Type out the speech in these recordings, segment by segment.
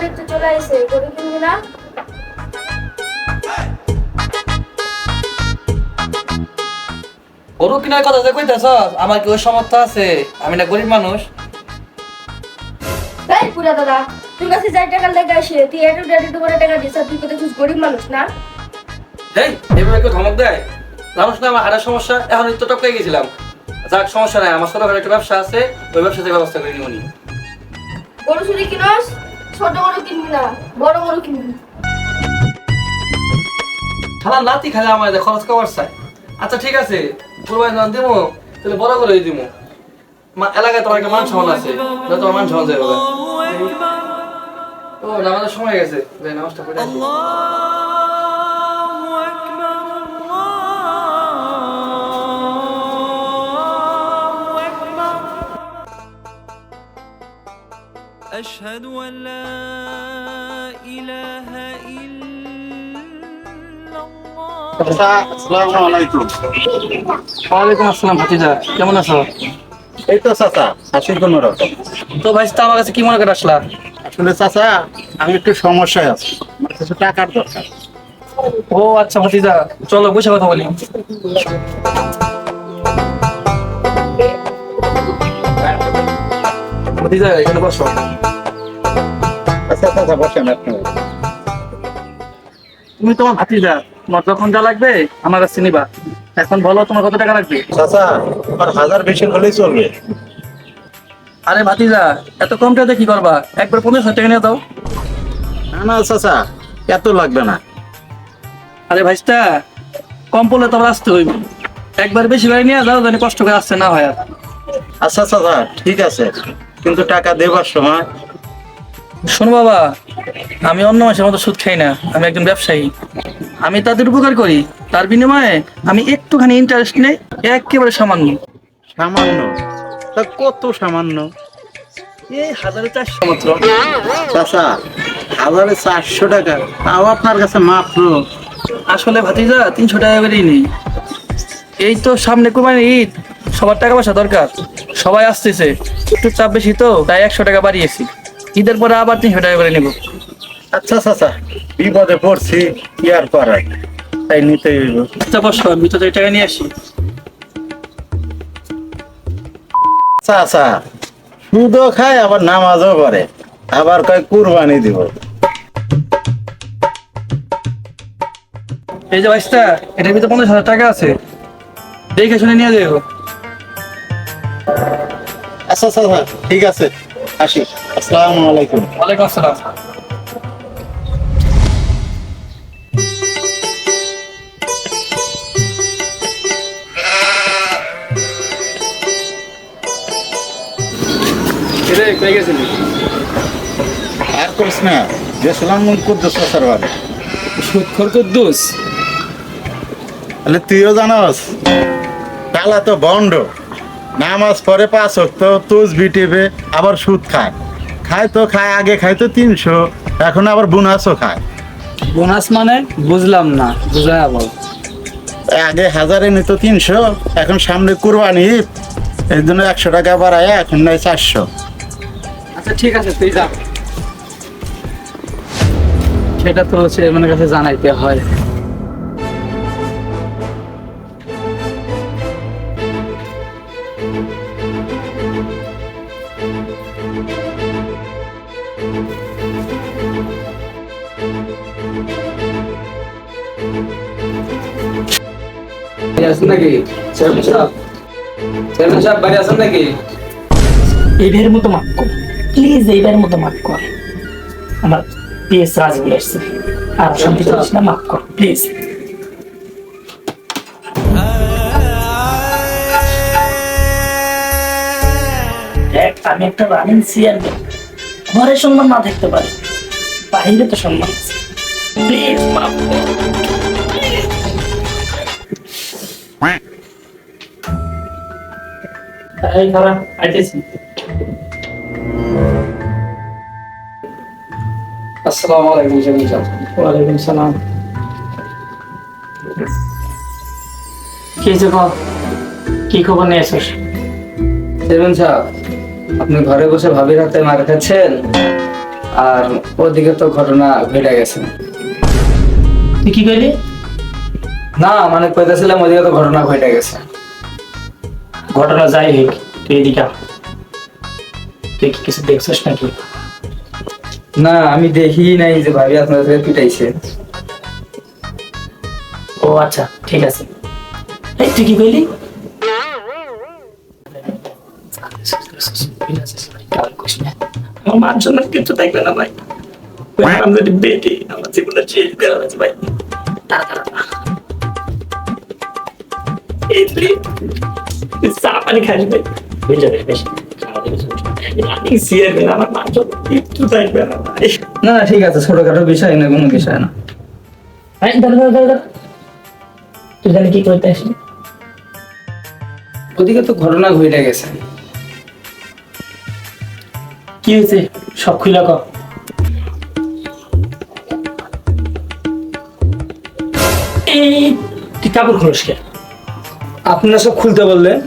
দাদা একটু চলে আসে গরু কিনবি না? গরু কিনার কথা যে কইতেছ আমার কি ওই সামর্থ্য আছে? আমি না গরিব মানুষ। এই পুরা দাদা তোর কাছে যাই টাকা লেগে আসে তুই একটু করে টাকা দিস তুই কোথায় খুব গরিব মানুষ না? এই এভাবে কেউ ধমক দেয়? জানোস না আমার হাড়ের সমস্যা এখন তো টপকে গেছিলাম। যাক সমস্যা নাই আমার ছোটখাটো একটা ব্যবসা আছে ওই ব্যবসাতে ব্যবস্থা করে নিব নি। গরু চুরি কিনস? ছোট গরু কিনবি না বড় গরু কিনবি। খালা নাতি খালে আমার খরচ কবার চাই আচ্ছা ঠিক আছে কোরবানি দান দিমু তাহলে বড় করে দিমু। মা এলাকায় তোমার একটা মান সম্মান আছে না তোমার মান সম্মান যাবে ও নামাজের সময় গেছে। যাই নামাজটা পড়ে আসি। أشهد أن لا إله إلا الله আসসালামু আলাইকুম ওয়ালাইকুম আসসালাম ভাতিজা কেমন আছো এই তো চাচা হাসির কোনো রকম তো ভাই তা আমার কাছে কি মনে করে আসলা আসলে চাচা আমি একটু সমস্যায় আছি আমার কিছু টাকার দরকার ও আচ্ছা ভাতিজা চলো বসে কথা বলি ভাতিজা এখানে বসো আচ্ছা চাচা বসেন আপনি তুমি তোমার ভাতিজা তোমার যখন যা লাগবে? আমার কাছে নিবা এখন বলো তোমার কত টাকা লাগবে? চাচা আমার হাজার বেশি হলেই চলবে। আরে ভাতিজা এত কম টাকাতে কি করবা? একবার পনেরো হাজার টাকা নিয়ে দাও। না না চাচা এত লাগবে না। আরে ভাইস্তা কম পড়লে তো আবার আসতে হইবে। একবার বেশি করে নিয়ে দাও জানি কষ্ট করে আসতে না হয় আচ্ছা চাচা ঠিক আছে। কিন্তু টাকা দেবার সময় শোনো বাবা আমি অন্য মাসের মতো সুদ খাই না আমি একজন ব্যবসায়ী। আমি তাদের উপকার করি তার বিনিময়ে আমি একটুখানি ইন্টারেস্ট নেই একেবারে সামান্য। সামান্য? তা কত সামান্য? এই হাজারে চারশো মাত্র। চাচা হাজারে চারশো টাকা তাও আপনার কাছে মাত্র। আসলে ভাতিজা তিনশো টাকা করেই নেই। এই তো সামনে কুরবানির ঈদ সবার টাকা পয়সা দরকার। সবাই আসতেছে একটু চাপ বেশি তো তাই একশো টাকা বাড়িয়েছি। ঈদের পরে আবার তিনশো টাকা করে নেব। আচ্ছা চাচা বিপদে পড়ছি কি আর তাই নিতে হইব। আচ্ছা বসো আমি তো এই টাকা নিয়ে আসি। চাচা সুদও খায় আবার নামাজও করে আবার কয় কুরবানি দিব। এই যে বাইশটা এটার ভিতরে পঞ্চাশ হাজার টাকা আছে। দেখে শুনে নিয়ে যাব আচ্ছা চাচা ঠিক আছে। আসি। আসসালামু আলাইকুম। ওয়ালাইকুম আসসালাম। আর করিস না গেছিলাম কুদ্দুস চাচার বাড়ি। সুৎখর কুদ্দুস? তাহলে তুইও জানাস কালা তো বন্ড নামাজ পরে পাঁচ তো তুজ বিটিবে আবার সুদ খায়। খায় তো খায় আগে খায় তো তিনশো এখন আবার বোনাসও খায়। বোনাস মানে বুঝলাম না বুঝায় বল আগে হাজারে নিত তিনশো এখন সামনে কুরবানি এই জন্য একশো টাকা বাড়ায় এখন নাই চারশো। আচ্ছা ঠিক আছে তুই যা। সেটা তো চেয়ারম্যানের কাছে জানাইতে হয়। আর না আমি একটা রানিং ঘরে সম্মান না থাকতে পারি। বাইরে তো সম্মান আছে। মাফ কর। এই খারাপ আইতেছি। আসসালামু আলাইকুম চেয়ারম্যান সাহেব ওয়ালাইকুম সালাম। কি খবর? নিয়ে সাহেব আপনি ঘরে বসে ভাবির হাতে মার খাচ্ছেন আর ওদিকে তো ঘটনা ঘটে গেছে। তুই কি কইলি না মানে কইতেছিলাম ওদিকে তো ঘটনা ঘটে গেছে। ঘটনা যাই হোক। তুই এদিকে তুই কি কিছু দেখছিস নাকি? না আমি দেখি নাই যে ভাবি আপনাদের পিটাইছে। ও আচ্ছা ঠিক আছে। এই তুই কি কইলি? আমার সম্মান কিছু থাকবে না ভাই। ওই হারামজাদি বেটি আমার জীবনে চেঞ্জ করে আছে ভাই। দাঁড়া। এই চা পানি খাস না। ঠিক আছে ছোটখাটো বিষয় না কোনো বিষয় না। তুই জানি কি করতে আসলি ওদিকে তো ঘটনা ঘটে গেছে। কি হয়েছে? সব খুলে কর এই তুই কাপড় খোলস কে? আপনারা সব খুলতে বললেন?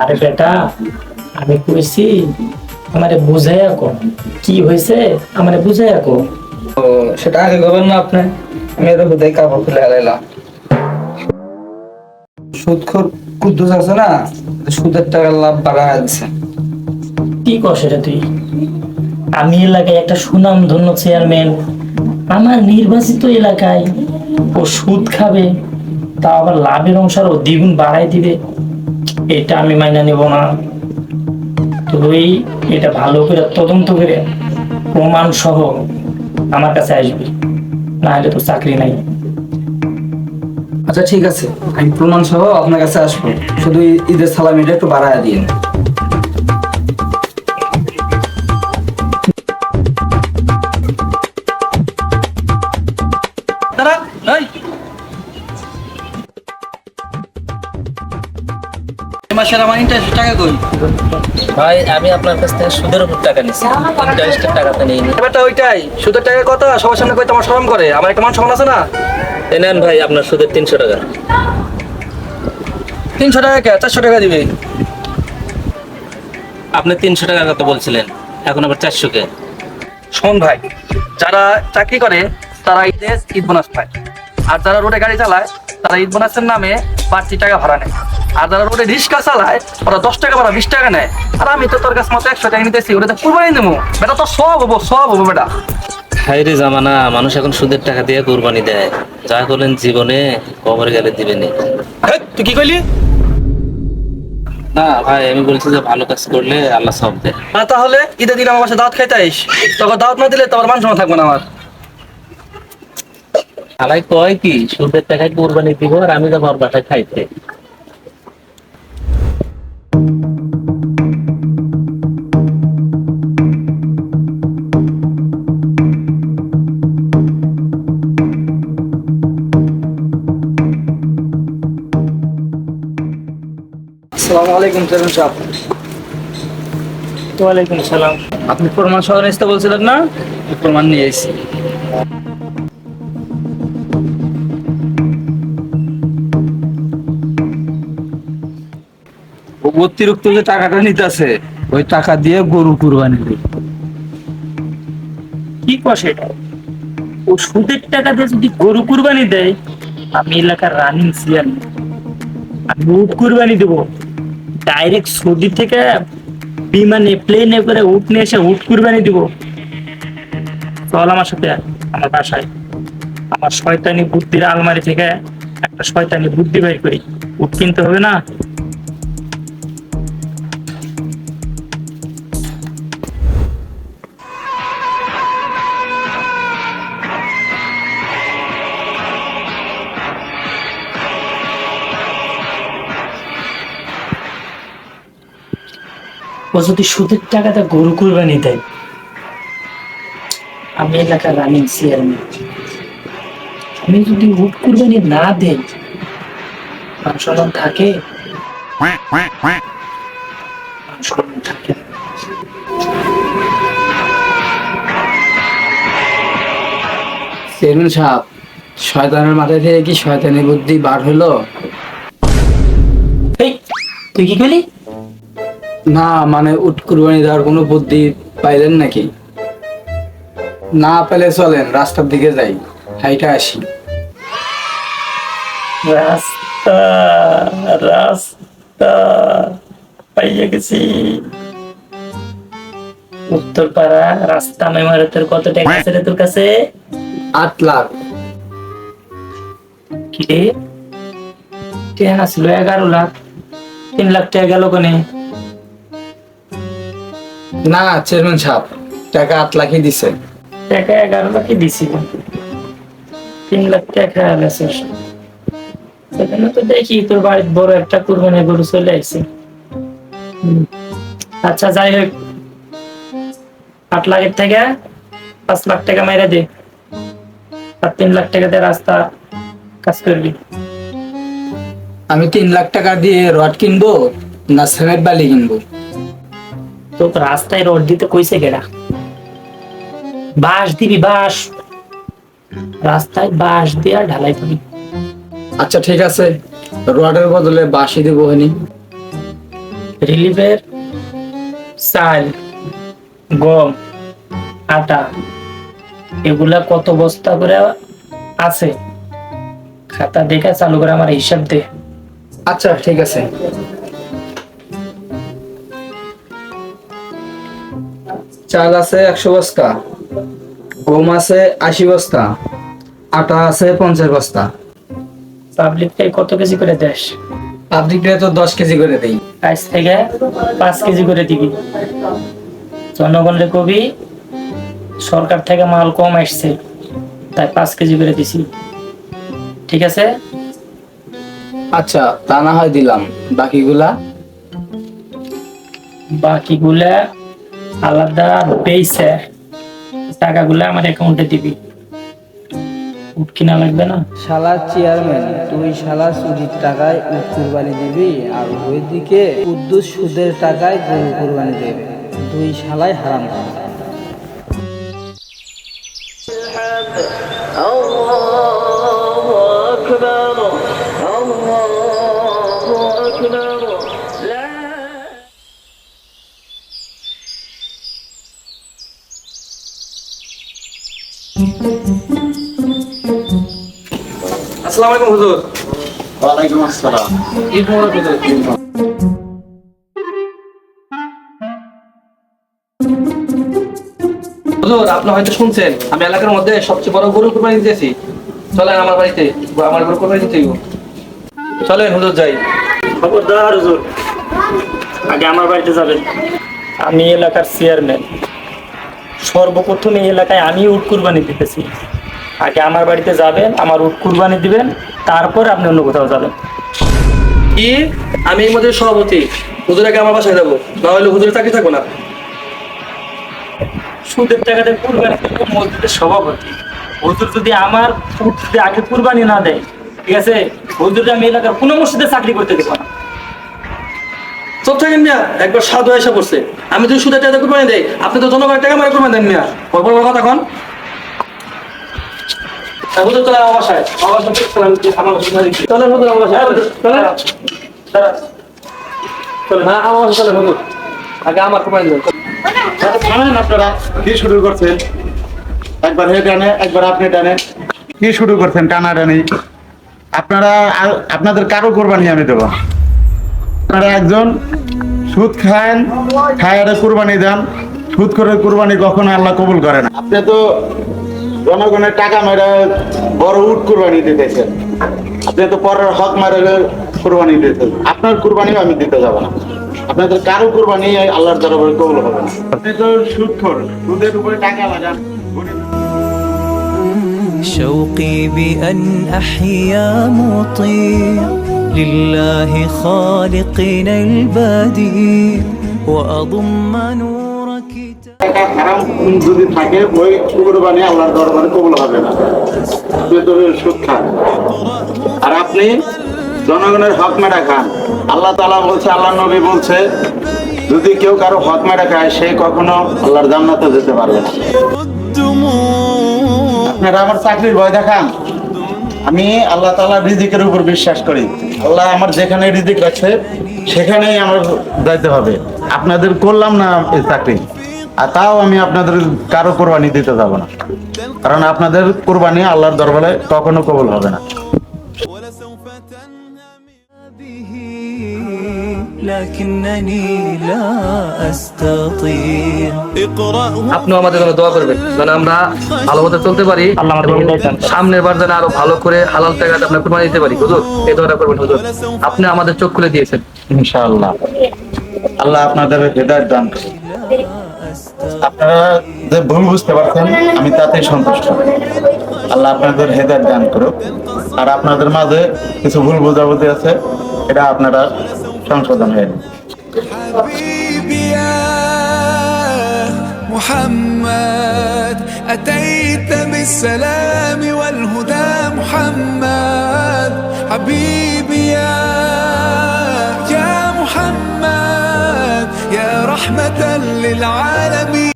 আরে বেটা আমি কইছি আমারে বুঝাইয়া কো কি হয়েছে আমারে বুঝাইয়া কো ও সেটা আগে করবেন না আপনি। আমি এত হুদাই কাপড় খুলে হারাইলাম সুদখোর কুদ্দুস আছে না সুদের টাকার লাভ বাড়া দিচ্ছে কি কর সেটা তুই? আমি এলাকায় একটা সুনাম ধন্য চেয়ারম্যান। আমার নির্বাচিত এলাকায় ও সুদ খাবে তা আবার লাভের অংশ আরও দ্বিগুণ বাড়াই দিবে। এটা আমি মাইনা নেব না। তুই এটা ভালো করে, তদন্ত করে প্রমাণ সহ আমার কাছে আসবি। না হলে তো চাকরি নাই। আচ্ছা ঠিক আছে। আমি প্রমাণ সহ আপনার কাছে আসব। শুধু ঈদের সালামিটা একটু বাড়ায় দিন মাসের আমার ইন্টারেস্ট টাকা কই? ভাই আমি আপনার কাছ থেকে সুদের উপর টাকা নিচ্ছি ইন্টারেস্টের টাকাটা নিয়ে নিই ব্যাপারটা ওইটাই সুদের টাকার কথা সবার সামনে কইতে আমার শরম করে? আমার একটা মান সম্মান আছে না? এ নেন ভাই আপনার সুদের তিনশো টাকা। তিনশো টাকা কে? চারশো টাকা দিবে। আপনি তিনশো টাকার কথা বলছিলেন এখন আবার চারশো কে? শোন ভাই যারা চাকরি করে তারা ঈদ বোনাস পায়। আর যারা রোডে গাড়ি চালায় তারা ঈদ বোনাসের নামে বাড়তি টাকা ভাড়া নেয়। আর যারা রোডে রিক্সা চালায় ওরা দশ টাকা ভাড়া বিশ টাকা নেয়। আর আমি তো তোর কাছে মতো একশো টাকা নিতেছি ওটা তো কুরবানি দেবো। বেটা তো সব হব সব হব বেটা। হাই রে জামানা মানুষ এখন সুদের টাকা দিয়ে কোরবানি দেয়। যা করলেন জীবনে কবরে গেলে দিবেনি। তুই কি কইলি? না ভাই আমি বলছি যে ভালো কাজ করলে আল্লাহ সব দেয়। না তাহলে ঈদের দিন আমার বাসায় দাওয়াত খাইতে আইস। তখন দাওয়াত না দিলে তোমার মান সম্মান থাকবে না আমার। আলাই কয় কি সুদের টাকায় কোরবানি দিব আর আমি যাব আমার বাসায় খাইতে। চেয়ারম্যান সাহেব ওয়ালাইকুম সালাম। আপনি প্রমাণ সহ নিতে বলছিলেন না? প্রমাণ নিয়ে এসেছি। অতিরিক্ত যে টাকাটা নিতেছে ওই টাকা দিয়ে গরু কুরবানি দিই কি সেটা ও সুদের টাকা দিয়ে যদি গরু কুরবানি দেয় আমি এলাকার রানিং চেয়ারম্যান আমি উট কুরবানি দেবো। ডাইরেক্ট সৌদি থেকে বিমানে প্লেনে করে উট নিয়ে এসে করবে কুরবানি দিব। চল আমার সাথে, আমার বাসায়। আমার শয়তানি বুদ্ধির আলমারি থেকে একটা শয়তানি বুদ্ধি বের করি। উট কিনতে হবে না? ও যদি সুদের টাকাটা গরু কুরবানি দেয়। আমি এলাকার রানিং চেয়ারম্যান আমি যদি উট কুরবানি না দেই মান থাকে? থাকে চেয়ারম্যান সাহেব শয়তানের মাথায় থেকে কি শয়তানি বুদ্ধি বার হলো? তুই কি করলি? না মানে উট কুরবানি দেওয়ার কোনো বুদ্ধি পাইলেন নাকি? না পেলে চলেন রাস্তার দিকে যাই হাইটা আসি। রাস্তা রাস্তা পাইয়া গেছি। উত্তরপাড়া রাস্তা মেমারতের কত টাকা আছে রে তোর কাছে? আট লাখ। কি রে? টাকা ছিল এগারো লাখ। তিন লাখ টাকা গেল কোনে? না চেয়ারম্যান সাহেব টাকা আট লাখই দিছে। টাকা এগারো লাখই দিছি। তিন লাখ টাকা গেছে সেখানে তো দেখি তোর বাড়ির বড় একটা কুরবানি গরু চলে আসছে আচ্ছা যাই হোক। আট লাখের থেকে পাঁচ লাখ টাকা মেরে দে। আর তিন লাখ টাকাতে রাস্তা কাজ করবি। আমি তিন লাখ টাকা দিয়ে রড কিনবো না সিমেন্ট বালি কিনবো? তো রাস্তায় রোড দিতে কইছে কেডা বাঁশ দিবি বাঁশ। রাস্তায় বাঁশ দিয়া ঢালাই দিবি আচ্ছা ঠিক আছে। রডের বদলে বাসি দেবো হনি রিলিফের চাল গম আটা এগুলা কত বস্তা করে আছে? খাতা দেখে চালু করে আমার হিসাব দে। আচ্ছা ঠিক আছে। চাল আছে একশো বস্তা গম আছে আশি বস্তা আটা আছে পঞ্চাশ বস্তা। পাবলিককে কত কেজি করে দেশ? পাবলিকরে তো দশ কেজি করে দেই। আজ থেকে পাঁচ কেজি করে দিবি। জনগণের কবি সরকার থেকে মাল কম আসছে তাই পাঁচ কেজি করে দিছি। ঠিক আছে? আচ্ছা তা না হয় দিলাম। বাকিগুলা? বাকিগুলা আলাদা বেইছে টাকাগুলা আমার অ্যাকাউন্টে দিবি। উঠ কিনা লাগবে না? শালা চেয়ারম্যান তুই শালা চুরির টাকায় উট কুরবানি দিবি আর ওইদিকে উদ্দুস সুদের টাকায় গরু কুরবানি দেবে। দুই শালাই হারাম খাবে। আসসালামু আলাইকুম হুজুর। ওয়ালাইকুম আসসালাম। ঈদ মোবারক হুজুর। হুজুর আপনি হয়তো শুনছেন আমি এলাকার মধ্যে সবচেয়ে বড় গরু কোরবানি দিতেছি চলেন আমার বাড়িতে আমার গরু কোরবানি দিতে। চলেন হুজুর যাই। খবরদার হুজুর। আগে আমার বাড়িতে যাবেন। আমি এলাকার চেয়ারম্যান সর্বপ্রথম এই এলাকায় আমি উট কুরবানি দিতেছি। আগে আমার বাড়িতে যাবেন আমার উট কুরবানি দিবেন তারপর আপনি অন্য কোথাও যাবেন। কি? আমি এই মধ্যে সভাপতি। হুজুর আগে আমার বাসায় যাব না হলে হুজুরের চাকরি থাকব না। সুদের টাকাতে কুরবানি দেবো মসজিদের সভাপতি। হুজুর যদি আমার উট যদি আগে কুরবানি না দেয় ঠিক আছে? হুজুর আমি এলাকার কোনো মসজিদে চাকরি করতে দেবো না। চোখ থাকেন মিয়া একবার সাধু এসে পড়ছে। আমি যদি সুদের টাকা কোরবানি দেই আপনি তো জনগণের টাকা মারে কোরবানি দেন মিয়া। বড় বড় কথা কন। হুজুর চলে আমার বাসায়। আমার বাসায় আমার বাসায় চলেন হুজুর আমার বাসায়। চলেন। দাঁড়া। চলেন। আমার বাসায় চলেন হুজুর। আগে আমার কোরবানি দেন। থামেন আপনারা। কি শুরু করছেন? একবার হে টানে একবার আপনি টানে কি শুরু করছেন? টানা টানি। আপনারা আর- আপনাদের কারও কোরবানি আমি দেবো। আপনারা একজন সুদ খান খায়ারে কোরবানি দেন সুদ করে কোরবানি কখনো আল্লাহ কবুল করে না আপনি তো জনগণের টাকা মেরে বড় উট কোরবানি দিতেছেন আপনি তো পরের হক মেরে কোরবানি দিতেছেন আপনার কোরবানিও আমি দিতে যাব না আপনাদের কারো কোরবানি আল্লাহর দরবারে কবুল হবে না আপনি তো সুদ খোর সুদের উপরে টাকা লাগান شوقي بأن أحيا مطيع لله خالقنا البديع وأضم نور كتاب টাকা হারাম যদি থাকে ওই কোরবানি আল্লাহর দরবারে কবুল হবে না আপনি তো সুদ খান আর আপনি জনগণের হক মেরা খান আল্লাহ তালা বলছে আল্লাহ নবী বলছে যদি কেউ কারো হক মেরা খায় সে কখনো আল্লাহর জান্নাতে যেতে পারবে না الدموع আপনারা আমার চাকরির ভয় দেখান আমি আল্লাহ তালা রিজিকের উপর বিশ্বাস করি। আল্লাহ আমার যেখানে রিজিক আছে, সেখানেই আমার যাইতে হবে। আপনাদের করলাম না চাকরি? আর তাও আমি আপনাদের কারও কোরবানি দিতে যাব না। কারণ আপনাদের কোরবানি আল্লাহর দরবারে কখনো কবল হবে না। আপনি আমাদের জন্য দোয়া করবেন যেন আমরা ভালো মতো চলতে পারি সামনের বার যেন আরও ভালো করে হালাল টাকা আপনার কুরবানি দিতে পারি। হুজুর এই দোয়াটা করবেন হুজুর। আপনি আমাদের চোখ খুলে দিয়েছেন। ইনশাআল্লাহ। আল্লাহ আপনাদের হেদায়েত দান করুন। আপনারা যে ভুল বুঝতে পারছেন আমি তাতেই সন্তুষ্ট। আল্লাহ আপনাদের হেদায়ত দান করুক আর আপনাদের মাঝে কিছু ভুল বোঝাবুঝি আছে এটা আপনারা সংশোধন হয়ে নিন। حبيبي يا محمد أتيت بالسلام والهدى محمد حبيبي يا يا محمد يا رحمة للعالمين